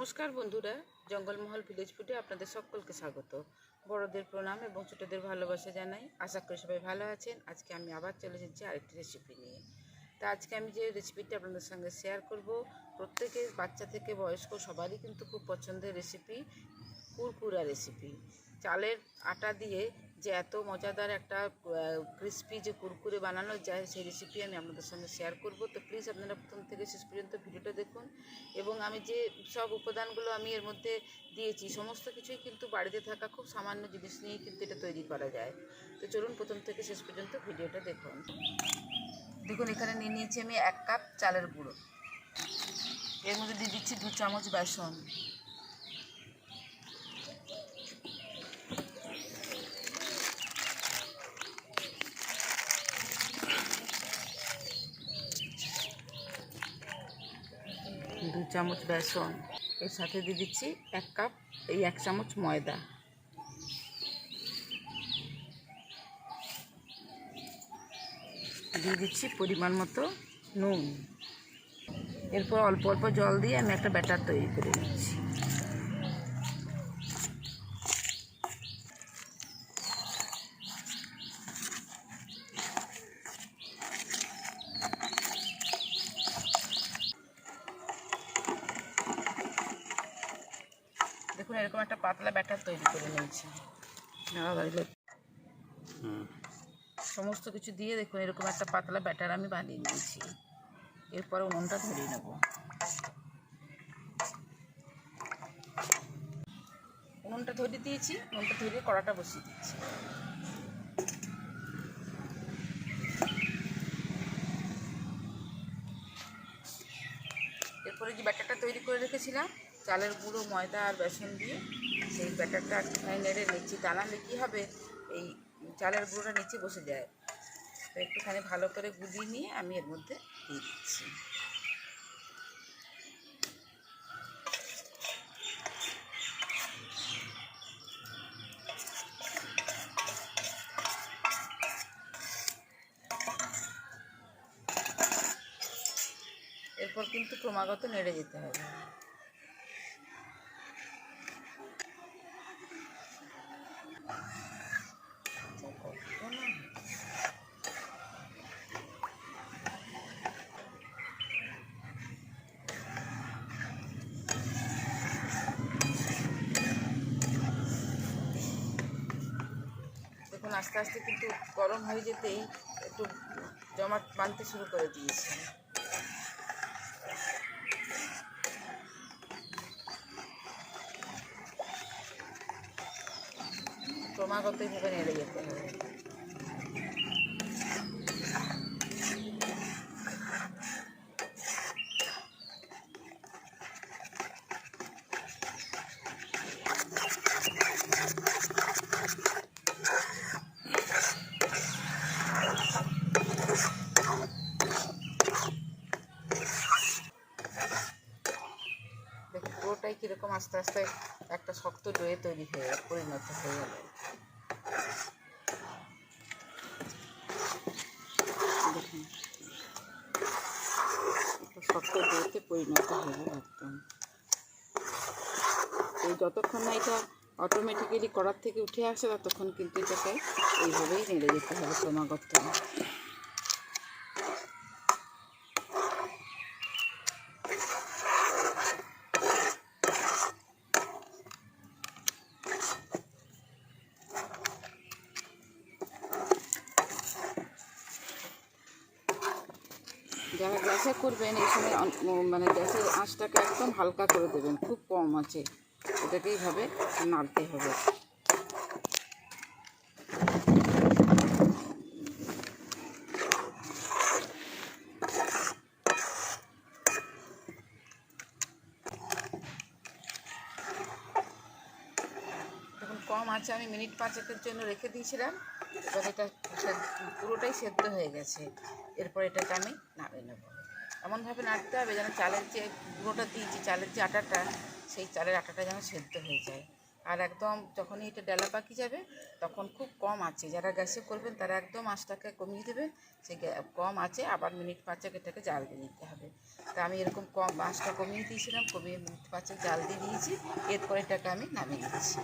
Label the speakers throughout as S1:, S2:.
S1: নমস্কার বন্ধুরা, জঙ্গলমহল ভিলেজ ফুটে আপনাদের সকলকে স্বাগত। বড়দের প্রণাম এবং ছোটদের ভালোবাসা জানাই। আশা করি সবাই ভালো আছেন। আজকে আমি আবার চলে এসেছি আরেকটি রেসিপি নিয়ে। তা আজকে আমি যে রেসিপিটি আপনাদের সঙ্গে শেয়ার করব, প্রত্যেকের বাচ্চা থেকে বয়স্ক সবারই কিন্তু খুব পছন্দের রেসিপি কুরকুরা রেসিপি চালের আটা দিয়ে যে এত মজাদার একটা ক্রিস্পি যে কুরকুরে বানানো যায়, সেই রেসিপি আমি আপনাদের সঙ্গে শেয়ার করব। তো প্লিজ আপনারা প্রথম থেকে শেষ পর্যন্ত ভিডিওটা দেখুন। এবং আমি যে সব উপাদানগুলো আমি এর মধ্যে দিয়েছি, সমস্ত কিছুই কিন্তু বাড়িতে থাকা খুব সামান্য জিনিস নিয়েই কিন্তু এটা তৈরি করা যায়। তো চলুন প্রথম থেকে শেষ পর্যন্ত ভিডিওটা দেখুন। দেখুন, এখানে নিয়ে নিয়েছি আমি এক কাপ চালের গুঁড়ো। এর মধ্যে দিয়ে দিচ্ছি দু চামচ বেসন। চামচ বেসন। এর সাথে দিয়ে দিচ্ছি এক কাপ এই এক চামচ ময়দা। দিয়ে দিচ্ছি পরিমাণ মতো নুন। এরপর অল্প অল্প জল দিয়ে আমি একটা ব্যাটার তৈরি করে নিচ্ছি। এরকম একটা পাতলা ব্যাটার তৈরি করে নিয়েছি। সমস্ত কিছু দিয়ে দেখুন এরকম একটা পাতলা ব্যাটার আমি বানিয়ে নিয়েছি। এরপরে উনুনটা ধরিয়ে নেব। উনুনটা ধরিয়ে দিয়েছি উনুনটা ধরিয়ে কড়াটা বসিয়ে দিচ্ছি এরপরে যে ব্যাটারটা তৈরি করে রেখেছিলাম চালের গুঁড়ো, ময়দা আর বেসন দিয়ে সেই ব্যাটারটা একটুখানি নেড়ে নিচ্ছি। তা নাহলে কী হবে? এই চালের গুঁড়োটা নিচে বসে যায়। তো একটুখানি ভালো করে গুলিয়ে নিয়ে আমি এর মধ্যে দিয়ে দিচ্ছি। এরপর কিন্তু ক্রমাগত নেড়ে যেতে হবে দেখুন আস্তে আস্তে কিন্তু গরম হয়ে যেতেই একটু জমাট বাঁধতে শুরু করে দিয়েছি। ক্রমাগত এইভাবে নেড়ে যেতে হবে। পুরোটাই কীরকম আস্তে আস্তে একটা শক্ত ডোয়ে তৈরি হয়ে পরিণত হয়ে গেল। একটা শক্ত ডোতে পরিণত হয়ে গেল একদম। এই যতক্ষণ না এটা অটোমেটিক্যালি করার থেকে উঠে আসে, ততক্ষণ কিন্তু এটাকে এইভাবেই নেড়ে যেতে হবে ক্রমাগত যারা গ্যাসে এই সময় মানে গ্যাসের আঁচটাকে একদম হালকা করে দেবেন, খুব কম আছে। এটাকে এইভাবে নাড়তে হবে। এখন কম আছে, আমি মিনিট পাঁচেকের জন্য রেখে দিয়েছিলাম। এবার এটা পুরোটাই সেদ্ধ হয়ে গেছে। এরপর এটাকে আমি নামিয়ে নেব। এমনভাবে নাড়তে হবে যেন চালের যে গুঁড়োটা দিয়েছি, চালের যে আটাটা, সেই চালের আটাটা যেন সেদ্ধ হয়ে যায়। আর একদম যখনই এটা ডেলা পাকি যাবে, তখন খুব কম আছে। যারা গ্যাসে করবেন, তারা একদম আঁচটাকে কমিয়ে দেবে। সেই কম আছে, আবার মিনিট পাঁচেক এটাকে জাল দিয়ে নিতে হবে। তা আমি এরকম কম আঁচটা কমিয়ে দিয়েছিলাম, কমিয়ে মিনিট পাঁচেক জাল দিয়ে দিয়েছি। এরপর এটাকে আমি নামিয়ে দিচ্ছি।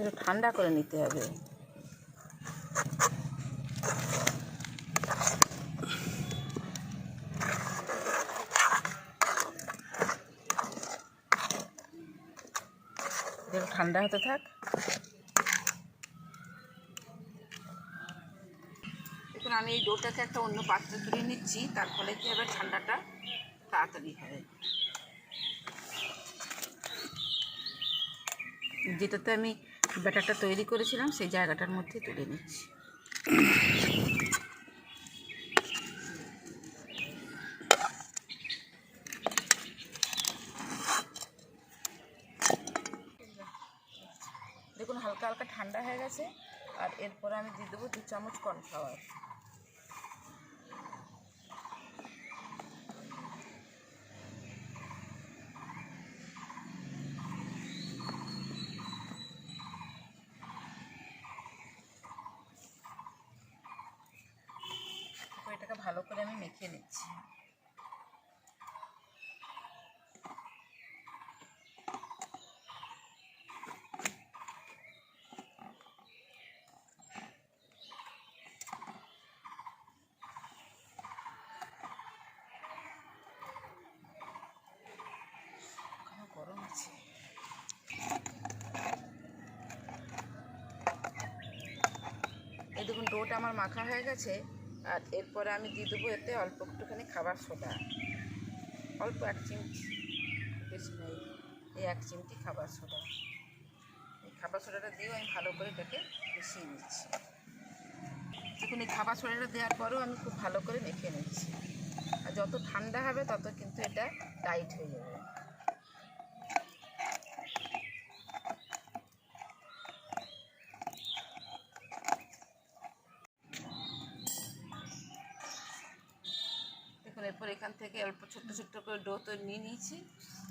S1: একটু ঠান্ডা করে নিতে হবে। ঠান্ডা হতে থাক। দেখুন আমি এই ডোটাকে একটা অন্য পাত্রে তুলে নিচ্ছি তার ফলে কি হবে? ঠান্ডাটা তাড়াতাড়ি হবে। যেটাতে আমি ব্যাটারটা তৈরি করেছিলাম, সেই জায়গাটার মধ্যে তুলে নিচ্ছি। দেখুন, হালকা হালকা ঠান্ডা হয়ে গেছে, আর এরপরে আমি দিয়ে দেবো দু চামচ কর্নফ্লাওয়ার তারপর এটাকে ভালো করে আমি মেখে নিচ্ছি গরম আছে। এই দেখুন ডোটা আমার মাখা হয়ে গেছে। আর এরপরে আমি দিয়ে দেবো এতে অল্প একটুখানি খাবার সোডা। অল্প এক চিমটি, বেশি নেই, এই এক চিমটি খাবার সোডা। এই খাবার সোডাটা দিয়েও আমি ভালো করে এটাকে মিশিয়ে নিচ্ছি। দেখুন, এই খাবার সোডাটা দেওয়ার পরেও আমি খুব ভালো করে মেখে নিচ্ছি। আর যত ঠান্ডা হবে, তত কিন্তু এটা টাইট হয়ে যাবে দেখুন এরপর এখান থেকে অল্প ছোট্ট করে ডো তো নিয়ে নিয়েছি।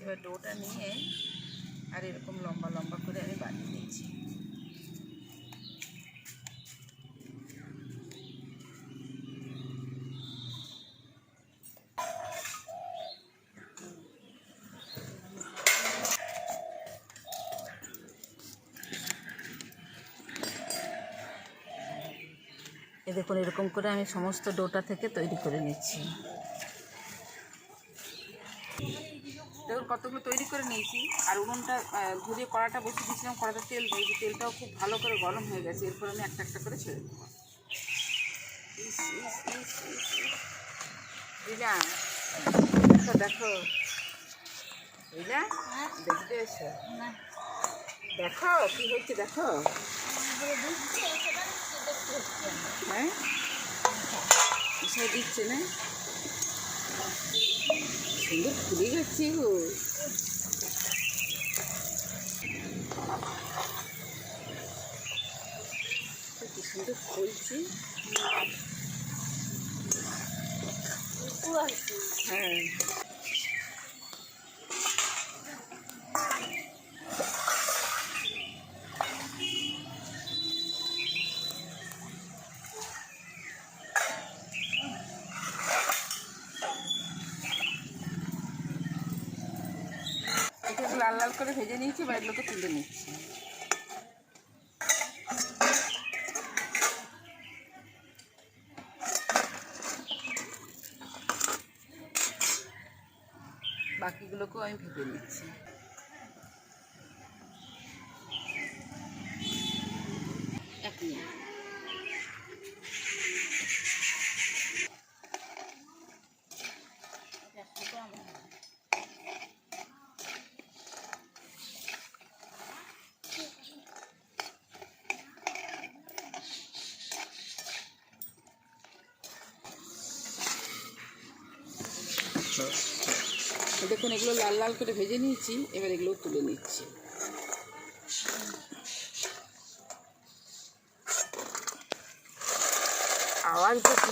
S1: এবার ডোটা নিয়ে আর এরকম লম্বা লম্বা করে আমি বানিয়ে নিয়েছি। দেখুন, এরকম করে আমি সমস্ত ডোটা থেকে তৈরি করে নিচ্ছি। কতগুলো তৈরি করে নিয়েছি, আর উনুনটা ঘুরিয়ে কড়াটা বসে দিয়েছিলাম, কড়াতে তেল দিয়েছি তেলটাও খুব ভালো করে গরম হয়ে গেছে, এরপর আমি একটা একটা করে ছেড়ে দেবো। রিনা দেখো দেখো দেখো কি হচ্ছে দেখো। হ্যাঁ? দিচ্ছে না? সুন্দর ফুলে গেছে গো। কি সুন্দর ফুলছে। হ্যাঁ এটা লাল করে ভেজে নিয়েছি এবার এগুলোকে তুলে নিচ্ছি। বাকিগুলোকেও আমি ভেজে নিচ্ছি। এক মিনিট। দেখুন এগুলো লাল লাল করে ভেজে নিয়েছি এবার এগুলো তুলে নিচ্ছি।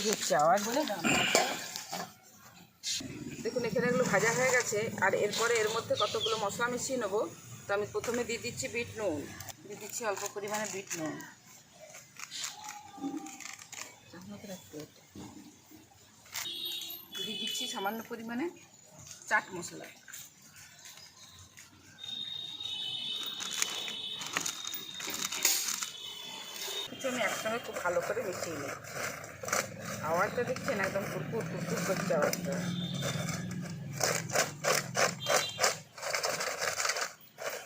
S1: হচ্ছে? আওয়াজ বলে দেখুন এখানে এগুলো ভাজা হয়ে গেছে আর এরপরে এর মধ্যে কতগুলো মশলা মিশিয়ে নেব তো আমি প্রথমে দিয়ে দিচ্ছি বিট নুন। দিয়ে দিচ্ছি অল্প পরিমাণে বিট নুন চামচের একটু এটা। দিয়ে দিচ্ছি সামান্য পরিমাণে চাট মশলা। কিছু আমি একসঙ্গে খুব ভালো করে মিশিয়ে নিচ্ছি। আওয়াজটা দেখছেন একদম কুরকুর কুরকুর করছে আওয়াজটা।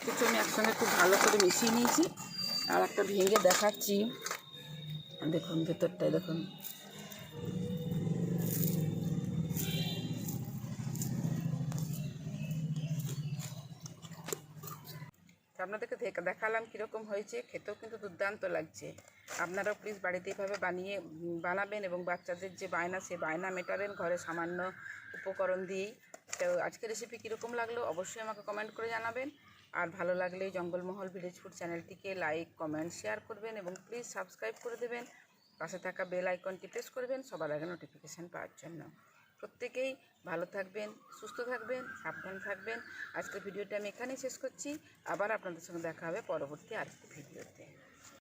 S1: কিছু আমি একসঙ্গে খুব ভালো করে মিশিয়ে নিয়েছি। আর একটা ভেঙে দেখাচ্ছি। দেখুন, ভেতরটায় দেখুন। আপনাদেরকে দেখালাম কীরকম হয়েছে, খেতেও কিন্তু দুর্দান্ত লাগছে। আপনারাও প্লিজ বাড়িতে এইভাবে বানিয়ে বানাবেন এবং বাচ্চাদের যে বায়না, সে বায়না মেটাবেন ঘরে সামান্য উপকরণ দিয়েই। তো আজকের রেসিপি কীরকম লাগল অবশ্যই আমাকে কমেন্ট করে জানাবেন। আর ভালো লাগলে জঙ্গলমহল ভিলেজ ফুড চ্যানেলটিকে লাইক কমেন্ট শেয়ার করবেন এবং প্লিজ সাবস্ক্রাইব করে দেবেন। পাশে থাকা বেল আইকনটি প্রেস করবেন, সবার আগে নোটিফিকেশান পাওয়ার জন্য। প্রত্যেকেই ভালো থাকবেন, সুস্থ থাকবেন, সাবধান থাকবেন। আজকের ভিডিওটা আমি এখানেই শেষ করছি। আবার আপনাদের সঙ্গে দেখা হবে পরবর্তী আরেকটি ভিডিওতে।